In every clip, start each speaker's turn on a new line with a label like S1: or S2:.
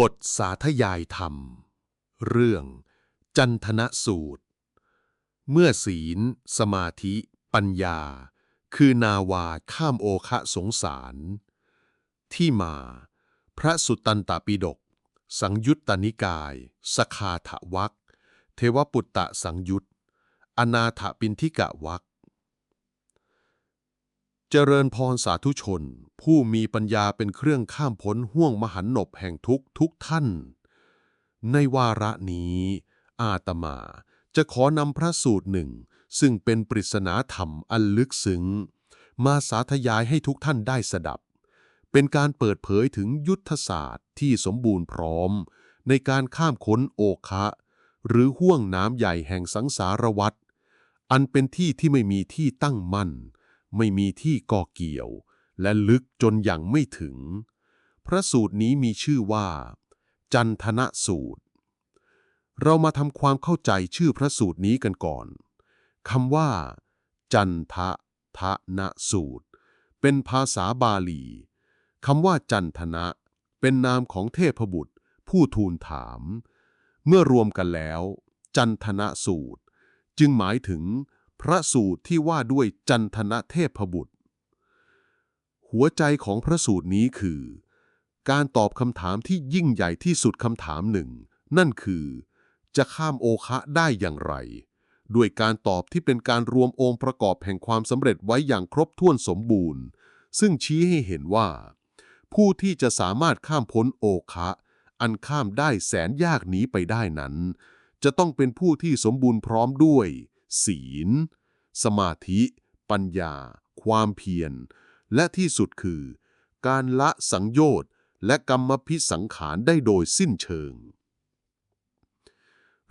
S1: บทสาธยายธรรม เรื่อง จันทนสูตร เมื่อศีล สมาธิ ปัญญา คือนาวาข้ามโอคะสงสาร ที่มา พระสุตตันตปิฎกสังยุตตนิกาย สคาถวักเทวปุตตะสังยุตอนาถปินทิกะวักเจริญพรสาธุชน ผู้มีปัญญาเป็นเครื่องข้ามพ้นห่วงมหันนบแห่งทุกทุกท่าน ในวาระนี้ อาตมาจะขอนำพระสูตรหนึ่ง ซึ่งเป็นปริศนาธรรมอันลึกซึ้ง มาสาธยายให้ทุกท่านได้สดับ เป็นการเปิดเผยถึงยุทธศาสตร์ที่สมบูรณ์พร้อม ในการข้ามค้นโอคะ หรือห่วงน้ำใหญ่แห่งสังสารวัฏอันเป็นที่ที่ไม่มีที่ตั้งมั่น ไม่มีที่ก่อเกี่ยว และลึกจนยังไม่ถึง พระสูตรนี้มีชื่อว่า จันทนสูตร เรามาทำความเข้าใจชื่อพระสูตรนี้กันก่อนคำว่า จันทะทะนะสูตร เป็นภาษาบาลีคำว่าจันทนะ เป็นนามของเทพบุตร ผู้ทูลถาม เมื่อรวมกันแล้ว จันทนะสูตร จึงหมายถึงพระสูตรที่ว่าด้วยจันทนะเทพบุตร หัวใจของพระสูตรนี้คือ การตอบคำถามที่ยิ่งใหญ่ที่สุดคำถามหนึ่ง นั่นคือ จะข้ามโอคะได้อย่างไร ด้วยการตอบที่เป็นการรวมองค์ประกอบแห่งความสำเร็จไว้อย่างครบถ้วนสมบูรณ์ ซึ่งชี้ให้เห็นว่า ผู้ที่จะสามารถข้ามพ้นโอคะอันข้ามได้แสนยากนี้ไปได้นั้น จะต้องเป็นผู้ที่สมบูรณ์พร้อมด้วย ศีล สมาธิ ปัญญา ความเพียร และที่สุดคือ การละสังโยชน์และกรรมพิสังขารได้โดยสิ้นเชิง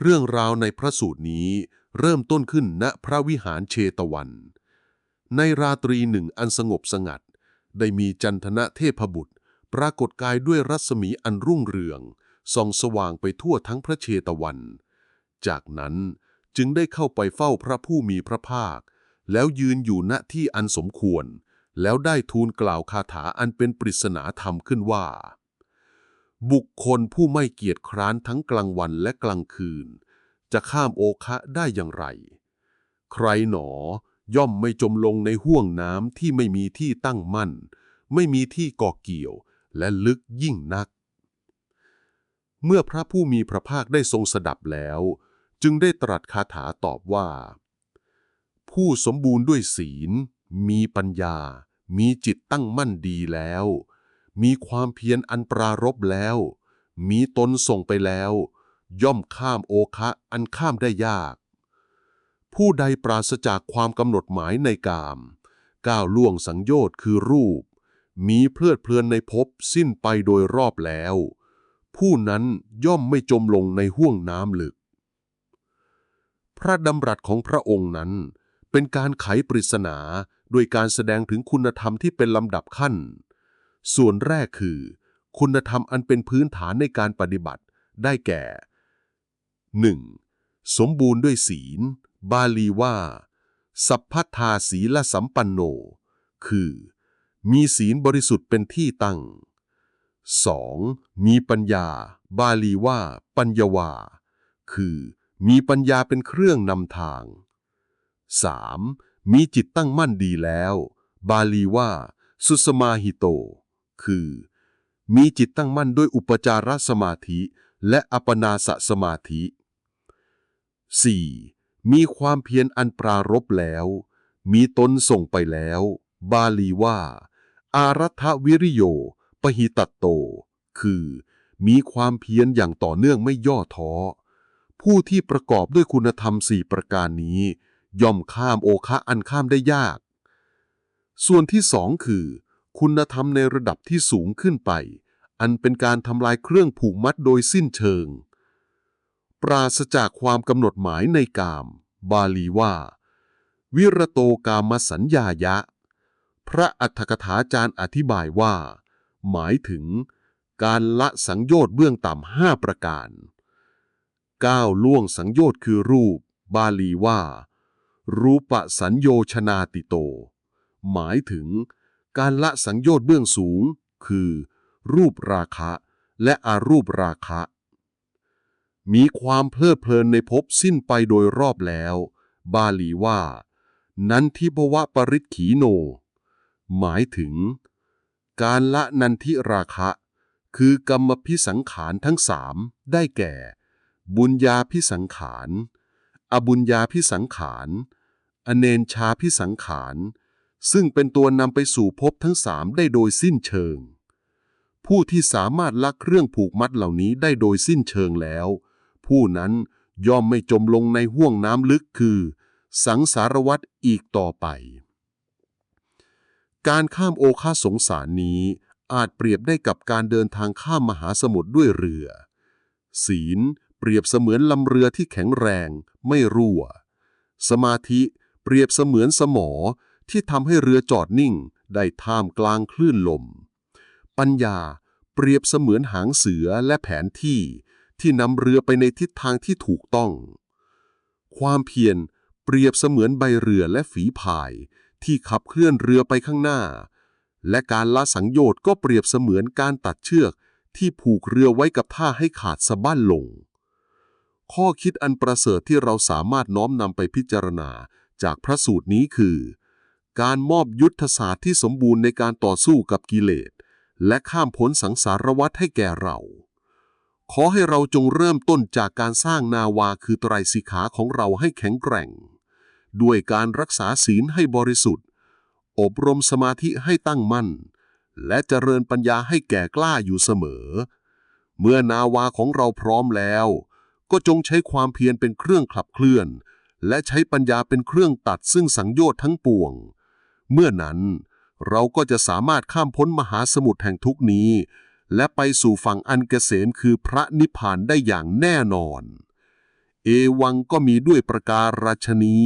S1: เรื่องราวในพระสูตรนี้เริ่มต้นขึ้นณพระวิหารเชตวัน ในราตรีหนึ่งอันสงบสงัด ได้มีจันทนะเทพบุตร ปรากฏกายด้วยรัศมีอันรุ่งเรืองส่องสว่างไปทั่วทั้งพระเชตวัน จากนั้นจึงได้เข้าไปเฝ้าพระผู้มีพระภาค แล้วยืนอยู่ณที่อันสมควร แล้วได้ทูลกล่าวคาถาอันเป็นปริศนาธรรมขึ้นว่า บุคคลผู้ไม่เกียจคร้านทั้งกลางวันและกลางคืน จะข้ามโอคะได้อย่างไร ใครหนอย่อมไม่จมลงในห่วงน้ำที่ไม่มีที่ตั้งมั่น ไม่มีที่ก่อเกี่ยวและลึกยิ่งนัก เมื่อพระผู้มีพระภาคได้ทรงสดับแล้ว จึงได้ตรัสคาถาตอบว่า ผู้สมบูรณ์ด้วยศีล มีปัญญา มีจิตตั้งมั่นดีแล้ว มีความเพียรอันปรารบแล้ว มีตนส่งไปแล้ว ย่อมข้ามโอคะอันข้ามได้ยาก ผู้ใดปราศจากความกำหนดหมายในกาม ก้าวล่วงสังโยชน์คือรูป มีเพลิดเพลินในภพสิ้นไปโดยรอบแล้ว ผู้นั้นย่อมไม่จมลงในห่วงน้ำลึก พระดำรัสของพระองค์นั้นเป็นการไขปริศนา ด้วยการแสดงถึงคุณธรรมที่เป็นลำดับขั้น ส่วนแรกคือ คุณธรรมอันเป็นพื้นฐานในการปฏิบัติ ได้แก่ 1. สมบูรณ์ด้วยศีล บาลีว่า สัพพัทธาศีลสัมปันโน คือ มีศีลบริสุทธิ์เป็นที่ตั้ง 2. มีปัญญา บาลีว่า ปัญญาวา คือ มีปัญญาเป็นเครื่องนำทาง 3. มีจิตตั้งมั่นดีแล้ว บาลีว่า สุสมาหิโต คือ มีจิตตั้งมั่นด้วยอุปจารสมาธิและอัปนาสสมาธิ 4. มีความเพียรอันปรารบแล้ว มีตนส่งไปแล้ว บาลีว่า อารัฐวิริโย ปหิตัตโต คือ มีความเพียรอย่างต่อเนื่องไม่ย่อท้อ ผู้ที่ประกอบด้วยคุณธรรมสี่ประการนี้ ย่อมข้ามโอคะอันข้ามได้ยาก ส่วนที่สองคือ คุณธรรมในระดับที่สูงขึ้นไป อันเป็นการทำลายเครื่องผูกมัดโดยสิ้นเชิง ปราศจากความกำหนดหมายในกาม บาลีว่า วิรโตกามสัญญายะ พระอัฏฐกถาจารย์อธิบายว่า หมายถึง การละสังโยชน์เบื้องต่ำห้าประการก้าวล่วงสังโยชน์คือรูป บาลีว่า รูปสัญโยชนาติโต หมายถึงการละสังโยชน์เบื้องสูง คือ รูปราคะและอารูปราคะ มีความเพลิดเพลินในภพสิ้นไปโดยรอบแล้ว บาลีว่า นันทิภวะปริตขีโน หมายถึง การละนันทิราคะ คือกรรมพิสังขารทั้งสามได้แก่ บุญญาพิสังขาร อบุญญาพิสังขาร อเนนชาพิสังขาร ซึ่งเป็นตัวนำไปสู่ภพทั้งสามได้โดยสิ้นเชิง ผู้ที่สามารถละเรื่องผูกมัดเหล่านี้ได้โดยสิ้นเชิงแล้ว ผู้นั้นย่อมไม่จมลงในห้วงน้ำลึกคือ สังสารวัฏอีกต่อไป การข้ามโอคาสงสารนี้อาจเปรียบได้กับการเดินทางข้ามมหาสมุทรด้วยเรือ ศีล เปรียบเสมือนลำเรือที่แข็งแรง ไม่รั่ว สมาธิเปรียบเสมือนสมอที่ทำให้เรือจอดนิ่งได้ท่ามกลางคลื่นลม ปัญญาเปรียบเสมือนหางเสือและแผนที่ ที่นำเรือไปในทิศทางที่ถูกต้อง ความเพียรเปรียบเสมือนใบเรือและฝีพาย ที่ขับเคลื่อนเรือไปข้างหน้า และการละสังโยชน์ก็เปรียบเสมือนการตัดเชือกที่ผูกเรือไว้กับท่าให้ขาดสะบั้นลง ข้อคิดอันประเสริฐที่เราสามารถน้อมนำไปพิจารณาจากพระสูตรนี้คือ การมอบยุทธศาสตร์ที่สมบูรณ์ในการต่อสู้กับกิเลส และข้ามพ้นสังสารวัฏให้แก่เรา ขอให้เราจงเริ่มต้นจากการสร้างนาวาคือไตรสิขาของเราให้แข็งแกร่ง ด้วยการรักษาศีลให้บริสุทธิ์ อบรมสมาธิให้ตั้งมั่น และเจริญปัญญาให้แก่กล้าอยู่เสมอ เมื่อนาวาของเราพร้อมแล้ว ก็จงใช้ความเพียรเป็นเครื่องขับเคลื่อน และใช้ปัญญาเป็นเครื่องตัดซึ่งสังโยชน์ทั้งปวง เมื่อนั้น เราก็จะสามารถข้ามพ้นมหาสมุทรแห่งทุกนี้ และไปสู่ฝั่งอันเกษมคือพระนิพพานได้อย่างแน่นอน เอวังก็มีด้วยประการราชนี